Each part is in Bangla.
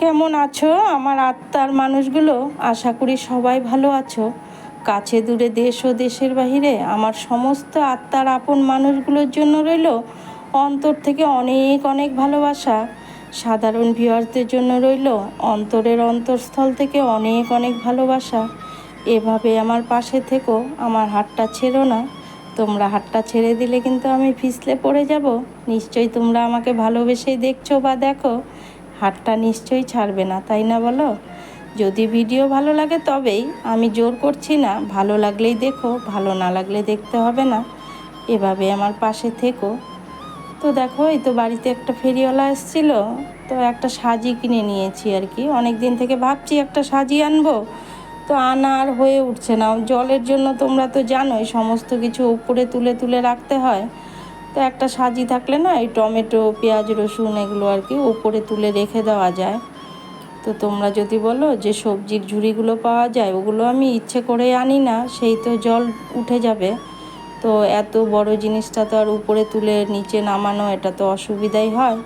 কেমন আছো? আমার আত্মার মানুষগুলো, আশা করি সবাই ভালো আছো। কাছে দূরে দেশ ও দেশের বাহিরে আমার সমস্ত আত্মার আপন মানুষগুলোর জন্য রইল অন্তর থেকে অনেক অনেক ভালোবাসা। সাধারণ ভিউয়ারদের জন্য রইল অন্তরের অন্তরস্থল থেকে অনেক অনেক ভালোবাসা। এভাবে আমার পাশে থেকো, আমার হাতটা ছেড়ো না। তোমরা হাতটা ছেড়ে দিলে কিন্তু আমি ফিসলে পড়ে যাব। নিশ্চয়ই তোমরা আমাকে ভালোবেসেই দেখছ বা দেখো। হাতটা নিশ্চয়ই ছাড়বে না, তাই না বলো? যদি ভিডিও ভালো লাগে তবেই আমি জোর করছি না, ভালো লাগলেই দেখো, ভালো না লাগলে দেখতে হবে না। এভাবে আমার পাশে থেকো। তো দেখো, এই তো বাড়িতে একটা ফেরিওয়ালা এসেছিল, তো একটা সাজি কিনে নিয়েছি আর কি। অনেক দিন থেকে ভাবছি একটা সাজি আনব, তো আনা আর হয়ে উঠছে না। জলের জন্য তোমরা তো জানোই, সমস্ত কিছু উপরে তুলে তুলে রাখতে হয়। তো একটা সাজি থাকলে না এই টমেটো, পেঁয়াজ, রসুন এগুলো আর কি উপরে তুলে রেখে দেওয়া যায়। তো তোমরা যদি বলো যে সবজির ঝুড়িগুলো পাওয়া যায়, ওগুলো আমি ইচ্ছে করে আনি না, সেই তো জল উঠে যাবে। তো এত বড় জিনিসটা তো আর উপরে তুলে নিচে নামানো, এটা তো অসুবিধাই হয়।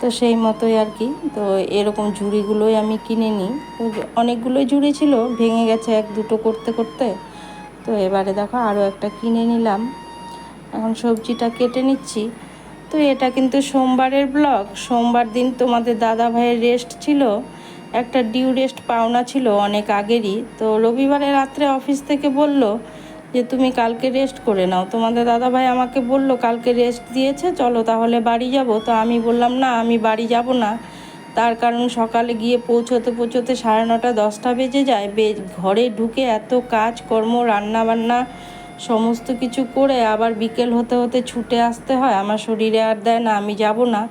তো সেই মতোই আর কি, তো এরকম ঝুড়িগুলোই আমি কিনে নিই। তো অনেকগুলোই ঝুড়ি ছিল, ভেঙে গেছে এক দুটো করতে করতে। তো এবারে দেখো আরও একটা কিনে নিলাম। এখন সবজিটা কেটে নিচ্ছি। তো এটা কিন্তু সোমবারের ব্লগ। সোমবার দিন তোমাদের দাদা ভাইয়ের রেস্ট ছিল। একটা ডিউ রেস্ট পাওনা ছিল অনেক আগেরই। তো রবিবারে রাত্রে অফিস থেকে বলল যে, তুমি কালকে রেস্ট করে নাও। তোমাদের দাদা ভাই আমাকে বলল, কালকে রেস্ট দিয়েছে, চলো তাহলে বাড়ি যাব। তো আমি বললাম, না, আমি বাড়ি যাব না। তার কারণ সকালে গিয়ে পৌঁছোতে পৌঁছোতে সাড়ে নটা, দশটা বেজে যায়। বে ঘরে ঢুকে এত কাজ কর্ম রান্না বান্না সমস্ত কিছু করে আবার বিকেল হতে হতে ছুটে আসতে হয়। আমার শরীরে আর দেয় না, আমি যাব না।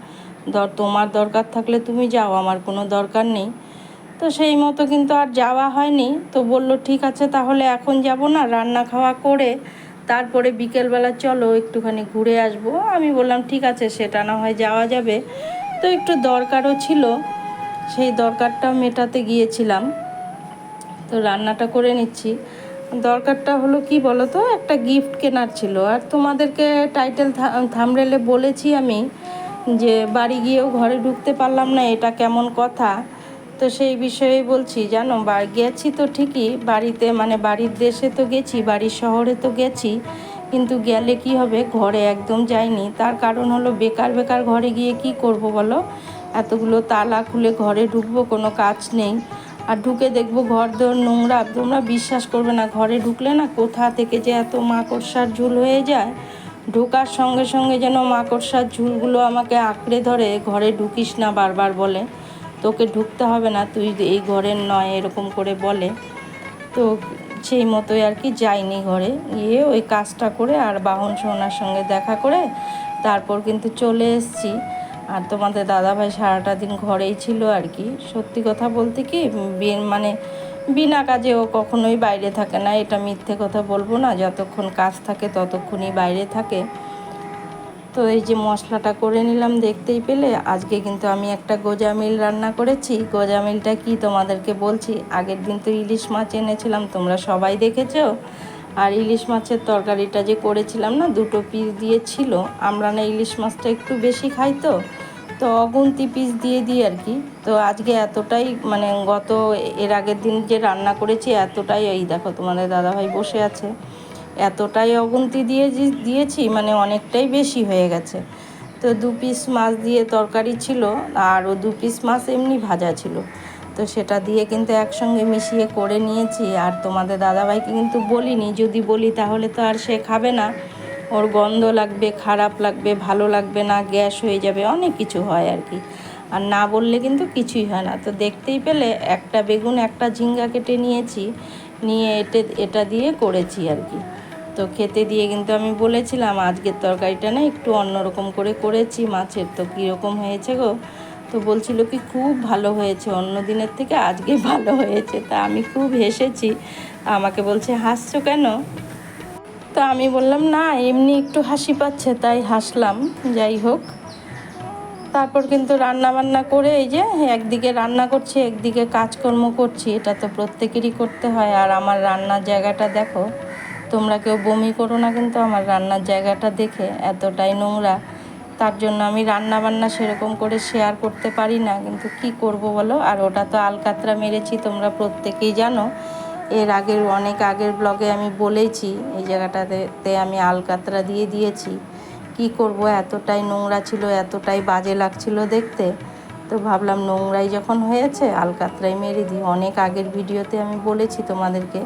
দর তোমার দরকার থাকলে তুমি যাও, আমার কোনো দরকার নেই। তো সেই মতো কিন্তু আর যাওয়া হয়নি। তো বলল, ঠিক আছে, তাহলে এখন যাব না, রান্না খাওয়া করে তারপরে বিকেলবেলা চলো, একটুখানি ঘুরে আসব। আমি বললাম, ঠিক আছে, সেটা না হয় যাওয়া যাবে। তো একটু দরকারও ছিল, সেই দরকারটা মেটাতে গিয়েছিলাম। তো রান্নাটা করে নিচ্ছি। দরকারটা হলো কি বলো তো একটা গিফট কেনার ছিল। আর তোমাদেরকে টাইটেল থামরেলে বলেছি আমি যে বাড়ি গিয়েও ঘরে ঢুকতে পারলাম না, এটা কেমন কথা? তো সেই বিষয়ে বলছি, জানো, বা, গেছি তো ঠিকই, বাড়িতে মানে বাড়ির দেশে তো গেছি, বাড়ির শহরে তো গেছি, কিন্তু গেলে কি হবে? ঘরে একদম যাইনি। তার কারণ হলো বেকার বেকার ঘরে গিয়ে কি করব বলো? এতগুলো তালা খুলে ঘরে ঢুকবো, কোনো কাজ নেই। আর ঢুকে দেখব ঘর দোর নোংরা। তোমরা বিশ্বাস করবে না, ঘরে ঢুকলে না কোথা থেকে যে এত মাকড়সার ঝুল হয়ে যায়? ঢোকার সঙ্গে সঙ্গে যেন মাকড়সার ঝুলগুলো আমাকে আঁকড়ে ধরে, ঘরে ঢুকিস না বারবার বলে। তোকে ঢুকতে হবে না, তুই এই ঘরের নয় এরকম করে বলে। তো সেই মতোই আর কি যাইনি ঘরে। গিয়ে ওই কাজটা করে আর বাহন সোনার সঙ্গে দেখা করে তারপর কিন্তু চলে এসছি। আর তোমাদের দাদাভাই সারাটা দিন ঘরেই ছিল আর কি। সত্যি কথা বলতে কি মানে বিনা কাজে ও কখনোই বাইরে থাকে না, এটা মিথ্যে কথা বলব না। যতক্ষণ কাজ থাকে ততক্ষণই বাইরে থাকে। তো এই যে মশলাটা করে নিলাম দেখতেই পেলে, আজকে কিন্তু আমি একটা গোজামিল রান্না করেছি। গোজামিলটা কি তোমাদেরকে বলছি? আগের দিন তো ইলিশ মাছ এনেছিলাম, তোমরা সবাই দেখেছ? আর ইলিশ মাছের তরকারিটা যে করেছিলাম না, দুটো পিস দিয়েছিল। আমরা না ইলিশ মাছটা একটু বেশি খাই তো তো অগুন্তি পিস দিয়ে দিই আর কি। তো আজকে এতটাই মানে গত এর আগের দিন যে রান্না করেছি, এতটাই এই দেখো তোমাদের দাদাভাই বসে আছে। এতটাই অগুন্তি দিয়ে দিয়েছি মানে অনেকটাই বেশি হয়ে গেছে। তো দু পিস মাছ দিয়ে তরকারি ছিল, আর ও দু পিস মাছ এমনি ভাজা ছিল। তো সেটা দিয়ে কিন্তু একসঙ্গে মিশিয়ে করে নিয়েছি। আর তোমাদের দাদাভাইকে কিন্তু বলিনি, যদি বলি তাহলে তো আর সে খাবে না। ওর গন্ধ লাগবে, খারাপ লাগবে, ভালো লাগবে না, গ্যাস হয়ে যাবে, অনেক কিছু হয় আর কি। আর না বললে কিন্তু কিছুই হয় না। তো দেখতেই পেলে একটা বেগুন, একটা ঝিঙ্গা কেটে নিয়েছি, নিয়ে এটে এটা দিয়ে করেছি আর কি। তো খেতে দিয়ে কিন্তু আমি বলেছিলাম, আজকের তরকারিটা না একটু অন্যরকম করে করেছি, মাছের তো কীরকম হয়েছে গো। তো বলছিল কি, খুব ভালো হয়েছে, অন্য দিনের থেকে আজকে ভালো হয়েছে। তা আমি খুব হেসেছি। আমাকে বলছে, হাসছো কেন? তো আমি বললাম, না, এমনি একটু হাসি পাচ্ছে, তাই হাসলাম, যাই হোক। তারপর কিন্তু রান্না বান্না করে এই যে একদিকে রান্না করছি, একদিকে কাজকর্ম করছি, এটা তো প্রত্যেকেরই করতে হয়। আর আমার রান্নার জায়গাটা দেখো, তোমরা কেউ বমি করো না কিন্তু আমার রান্নার জায়গাটা দেখে এতটাই নোংরা। তার জন্য আমি রান্না বান্না সেরকম করে শেয়ার করতে পারি না, কিন্তু কি করব বলো? আর ওটা তো আলকাতরা মেরেছি, তোমরা প্রত্যেকেই জানো। এর আগের, অনেক আগের ব্লগে আমি বলেছি, এই জায়গাটাতে আমি আলকাতরা দিয়ে দিয়েছি। কি করব? এতটাই নোংরা ছিল, এতটাই বাজে লাগছিল দেখতে। তো ভাবলাম নোংরাই যখন হয়েছে, আলকাতরাই মেরে দিই। অনেক আগের ভিডিওতে আমি বলেছি তোমাদেরকে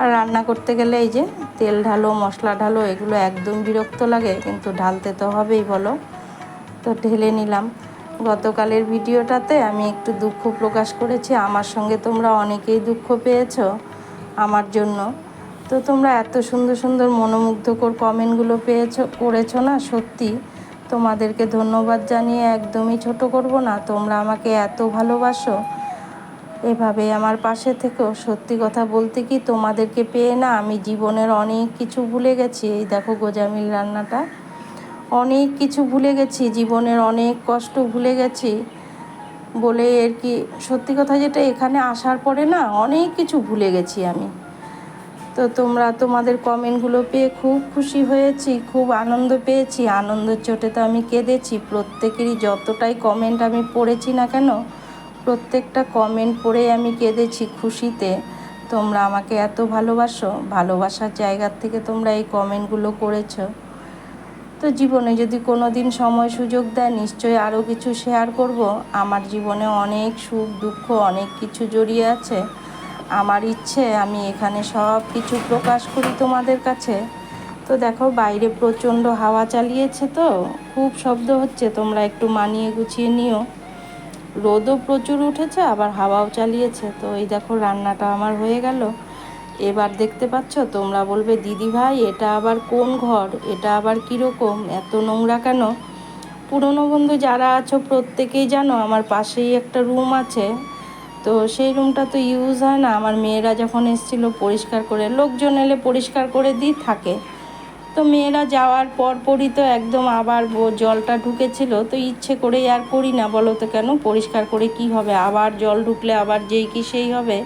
আর রান্না করতে গেলে এই যে তেল ঢালো, মশলা ঢালো, এগুলো একদম বিরক্ত লাগে, কিন্তু ঢালতে তো হবেই, বলো। তো ঢেলে নিলাম। গতকালের ভিডিওটাতে আমি একটু দুঃখ প্রকাশ করেছি। আমার সঙ্গে তোমরা অনেকেই দুঃখ পেয়েছ আমার জন্য। তো তোমরা এত সুন্দর সুন্দর মনোমুগ্ধকর কমেন্টগুলো পেয়েছ, করেছ না, সত্যি। তোমাদেরকে ধন্যবাদ জানিয়ে একদমই ছোট করব না। তোমরা আমাকে এত ভালোবাসো। এভাবে আমার পাশে থেকেও সত্যি কথা বলতে কি তোমাদেরকে পেয়ে না আমি জীবনের অনেক কিছু ভুলে গেছি। এই দেখো গোজামিল রান্নাটা। অনেক কিছু ভুলে গেছি, জীবনের অনেক কষ্ট ভুলে গেছি বলে আর কি সত্যি কথা যেটা এখানে আসার পরে না অনেক কিছু ভুলে গেছি আমি। তো তোমরা তোমাদের কমেন্টগুলো পেয়ে খুব খুশি হয়েছি, খুব আনন্দ পেয়েছি। আনন্দের চোটে তো আমি কেঁদেছি। প্রত্যেকেরই যতটাই কমেন্ট আমি পড়েছি না কেন প্রত্যেকটা কমেন্ট পড়ে আমি কেঁদেছি খুশিতে। তোমরা আমাকে এত ভালোবাসো, ভালোবাসার জায়গার থেকে তোমরা এই কমেন্টগুলো করেছ। তো জীবনে যদি কোনো দিন সময় সুযোগ দেয়, নিশ্চয়ই আরও কিছু শেয়ার করব। আমার জীবনে অনেক সুখ, দুঃখ, অনেক কিছু জড়িয়ে আছে। আমার ইচ্ছে, আমি এখানে সব কিছু প্রকাশ করি তোমাদের কাছে। তো দেখো, বাইরে প্রচণ্ড হাওয়া চালিয়েছে তো, খুব শব্দ হচ্ছে। তোমরা একটু মানিয়ে গুছিয়ে নিও। রোদও প্রচুর উঠেছে, আবার হাওয়াও চালিয়েছে। তো এই দেখো রান্নাটা আমার হয়ে গেল। এবার দেখতে পাচ্ছ, তোমরা বলবে, দিদি ভাই, এটা আবার কোন ঘর? এটা আবার কীরকম? এত নোংরা কেন? পুরনো বন্ধু যারা আছো প্রত্যেকেই জানো, আমার পাশেই একটা রুম আছে। তো সেই রুমটা তো ইউজ হয় না। আমার মেয়েরা যখন এসেছিল, পরিষ্কার করে, লোকজন এলে পরিষ্কার করে দিই, থাকে। তো মেয়েরা যাওয়ার পরপরই তো একদম আবার জলটা ঢুকেছিল, তো ইচ্ছে করেই আর করি না, বলো তো কেন? পরিষ্কার করে কি হবে? আবার জল ঢুকলে আবার যেই কি সেই হবে?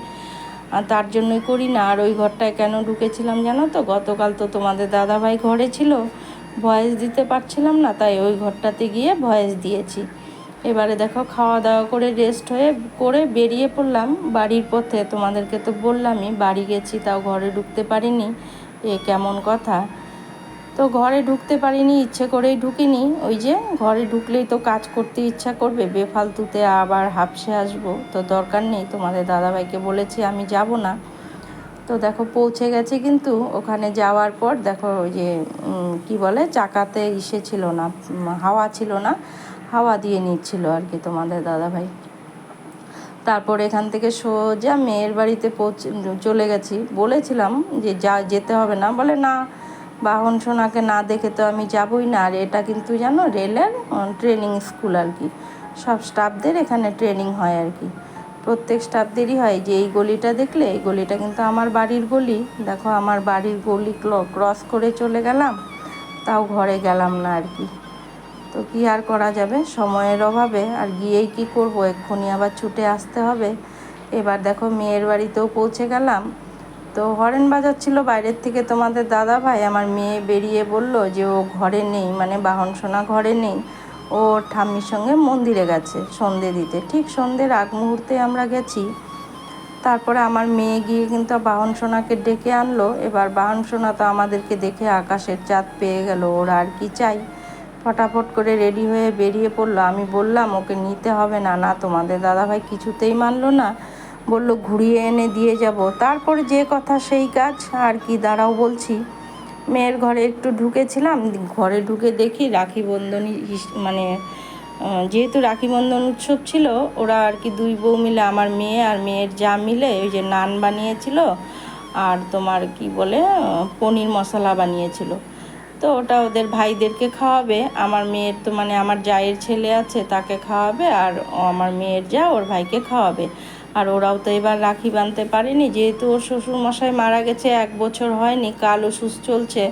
আর তার জন্যই করি না। আর ওই ঘরটায় কেন ঢুকেছিলাম জানো তো? গতকাল তো তোমাদের দাদাভাই ঘরে ছিল, ভয়েস দিতে পারছিলাম না, তাই ওই ঘরটাতে গিয়ে ভয়েস দিয়েছি। এবারে দেখো খাওয়া দাওয়া করে রেস্ট হয়ে করে বেরিয়ে পড়লাম বাড়ির পথে। তোমাদেরকে তো বললামই, বাড়ি গেছি, তাও ঘরে ঢুকতে পারিনি। এ কেমন কথা? তো ঘরে ঢুকতে পারিনি, ইচ্ছে করেই ঢুকিনি। ওই যে ঘরে ঢুকলেই তো কাজ করতে ইচ্ছা করবে, বেফালতুতে আবার হাফসে আসব। তো দরকার নেই, তোমাদের দাদাভাইকে বলেছি আমি যাব না। তো দেখো পৌঁছে গেছে কিন্তু ওখানে যাওয়ার পর দেখো ওই যে কি বলে, চাকাতে ইসে ছিল না হাওয়া ছিল না, হাওয়া দিয়ে নিচ্ছিল আর কি তোমাদের দাদাভাই। তারপর এখান থেকে সোজা মেয়ের বাড়িতে পৌঁছে, চলে গেছি। বলেছিলাম যে যা, যেতে হবে না। বলে না বাহন সোনাকে না দেখে তো আমি যাবই না। আর এটা কিন্তু জানো, রেলের ট্রেনিং স্কুল আর কি। সব স্টাফদের এখানে ট্রেনিং হয় আর কি। প্রত্যেক স্টাফদেরই হয় যে এই গলিটা দেখলে, এই গলিটা কিন্তু আমার বাড়ির গলি। দেখো, আমার বাড়ির গলি ক্রস করে চলে গেলাম, তাও ঘরে গেলাম না আর কি। তো কি আর করা যাবে? সময়ের অভাবে। আর গিয়েই কি করব? এক্ষুনি আবার ছুটে আসতে হবে। এবার দেখো, মেয়ের বাড়িতেও পৌঁছে গেলাম। তো হরেন বাজাচ্ছিল বাইরের থেকে তোমাদের দাদা ভাই, আমার মেয়ে বেরিয়ে বলল যে ও ঘরে নেই মানে বাহন সোনা ঘরে নেই। ও ঠাম্মির সঙ্গে মন্দিরে গেছে সন্ধে দিতে। ঠিক সন্ধ্যের আগ মুহূর্তে আমরা গেছি। তারপরে আমার মেয়ে গিয়ে কিন্তু বাহন সোনাকে ডেকে আনলো। এবার বাহন সোনা তো আমাদেরকে দেখে আকাশের চাঁদ পেয়ে গেল, ওরা আর কি চাই? ফটাফট করে রেডি হয়ে বেরিয়ে পড়ল। আমি বললাম, ওকে নিতে হবে না না তোমাদের দাদাভাই কিছুতেই মানলো না। বলল, ঘুরিয়ে এনে দিয়ে যাব। তারপরে যে কথা সেই কাজ, আর কি দাঁড়াও বলছি। মেয়ের ঘরে একটু ঢুকেছিলাম, ঘরে ঢুকে দেখি রাখি বন্ধনী মানে যেহেতু রাখি বন্ধন উৎসব ছিল, ওরা আর কি দুই বউ মিলে, আমার মেয়ে আর মেয়ের যা মিলে, ওই যে নান বানিয়েছিল আর তোমার কি বলে পনির মশলা বানিয়েছিল। তো ওটা ওদের ভাইদেরকে খাওয়াবে, আমার মেয়ের তো মানে আমার জায়ের ছেলে আছে, তাকে খাওয়াবে আর আমার মেয়ের যা ওর ভাইকে খাওয়াবে। আর ওরাও তো এবার রাখি বাঁধতে পারেনি। যেহেতু ওর শ্বশুর মশাই মারা গেছে, এক বছর হয়নি কাল ওষুধ চলছে।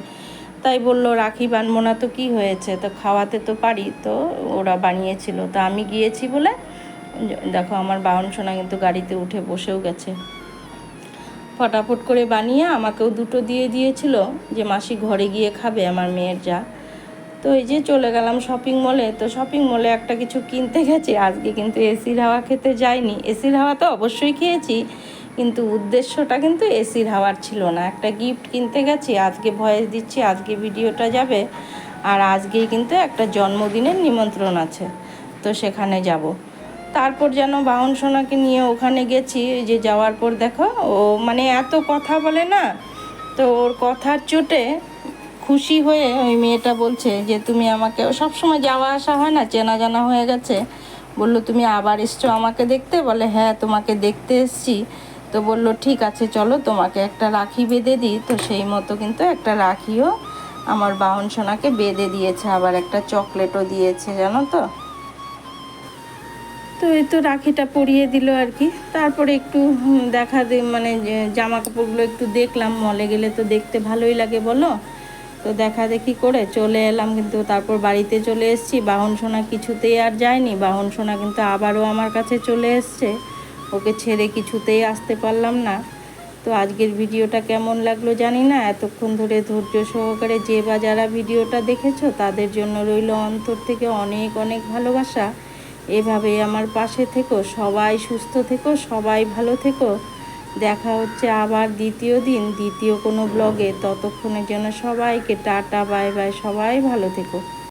তাই বলল, রাখি বানবো না তো কী হয়েছে? তো খাওয়াতে তো পারি। তো ওরা বানিয়েছিল। তো আমি গিয়েছি বলে, দেখো আমার বাহন সোনা কিন্তু গাড়িতে উঠে বসেও গেছে। ফটাফট করে বানিয়ে আমাকেও দুটো দিয়ে দিয়েছিল যে, মাসি ঘরে গিয়ে খাবে আমার মেয়ের যা। তো এই যে চলে গেলাম শপিং মলে তো শপিং মলে একটা কিছু কিনতে গেছি। আজকে কিন্তু এসির হাওয়া খেতে যাইনি। এসির হাওয়া তো অবশ্যই খেয়েছি, কিন্তু উদ্দেশ্যটা কিন্তু এসির হাওয়ার ছিল না। একটা গিফট কিনতে গেছি, আজকে ভয়েস দিচ্ছি, আজকে ভিডিওটা যাবে, আর আজকেই কিন্তু একটা জন্মদিনের নিমন্ত্রণ আছে, তো সেখানে যাব। তারপর যেন বাহন সোনাকে নিয়ে ওখানে গেছি যে যাওয়ার পর দেখো, ও মানে এত কথা বলে না, তো ওর কথার চোটে খুশি হয়ে ওই মেয়েটা বলছে যে, তুমি আমাকে সব সময় যাওয়া আসা হয় না, চেনা জানা হয়ে গেছে। বলল, তুমি আবার এসছো আমাকে দেখতে? বলে হ্যাঁ তোমাকে দেখতে এসছি। তো বলল, ঠিক আছে, চলো, তোমাকে একটা রাখি বেঁধে দিই। তো সেই মতো কিন্তু একটা রাখিও আমার বাহন সোনাকে বেঁধে দিয়েছে, আবার একটা চকলেটও দিয়েছে, জানো তো? তো এই তো রাখিটা পরিয়ে দিল আর কি। তারপরে একটু দেখা মানে জামা কাপড়গুলো একটু দেখলাম। মলে গেলে তো দেখতে ভালোই লাগে, বলো? তো দেখা দেখি করে চলে এলাম, কিন্তু তারপর বাড়িতে চলে এসেছি। বাহন সোনা কিছুতেই আর যায়নি। বাহন সোনা কিন্তু আবারও আমার কাছে চলে এসছে। ওকে ছেড়ে কিছুতেই আসতে পারলাম না। তো আজকের ভিডিওটা কেমন লাগল জানি না। এতক্ষণ ধরে ধৈর্য সহকারে যে বা যারা ভিডিওটা দেখেছ, তাদের জন্য রইল অন্তর থেকে অনেক অনেক ভালোবাসা। এভাবেই আমার পাশে থেকো। সবাই সুস্থ থেকো, সবাই ভালো থেকো। দেখা হচ্ছে আবার দ্বিতীয় দিন, দ্বিতীয় কোনো ব্লগে ততক্ষণের জন্য সবাইকে টাটা, বাই বাই, সবাই ভালো থেকো।